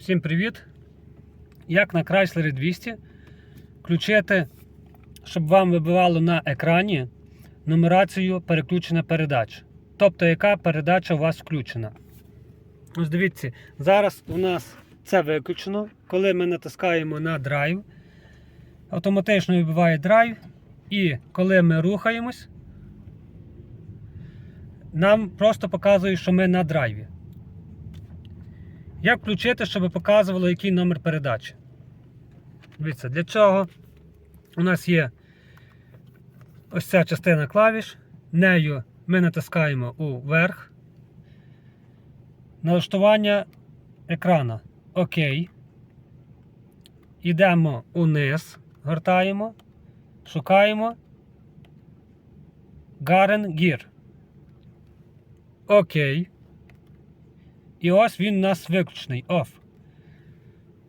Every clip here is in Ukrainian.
Всім привіт! Як на Chrysler 200 включити, щоб вам вибивало на екрані нумерацію переключення передач. Тобто, яка передача у вас включена. Ось дивіться, зараз у нас це виключено. Коли ми натискаємо на драйв, автоматично вибиває драйв. І коли ми рухаємось, нам просто показує, що ми на драйві. Як включити, щоб показувало, який номер передачі? Дивіться, для чого у нас є ось ця частина клавіш. Нею ми натискаємо уверх. Налаштування екрана. ОК. Йдемо униз, гортаємо, шукаємо Garen Gear. Окей. І ось він у нас виключений. Off.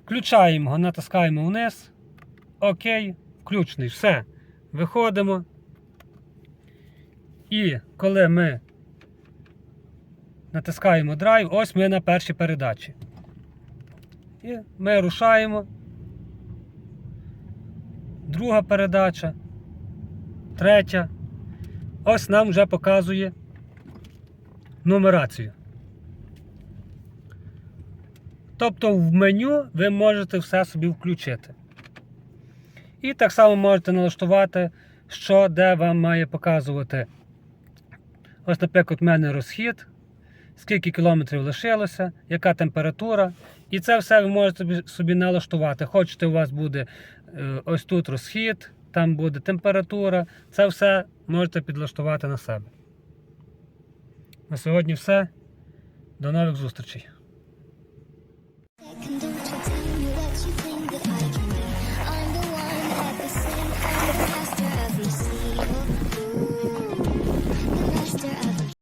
Включаємо його, натискаємо вниз. Окей, включений. Все. Виходимо. І коли ми натискаємо драйв, ось ми на першій передачі. І ми рушаємо. Друга передача. Третя. Ось нам вже показує нумерацію. Тобто в меню ви можете все собі включити. І так само можете налаштувати, що де вам має показувати. Ось, наприклад, у мене розхід, скільки кілометрів лишилося, яка температура. І це все ви можете собі- налаштувати. Хочете, у вас буде е, ось тут розхід, там буде температура. Це все можете підлаштувати на себе. На сьогодні все. До нових зустрічей.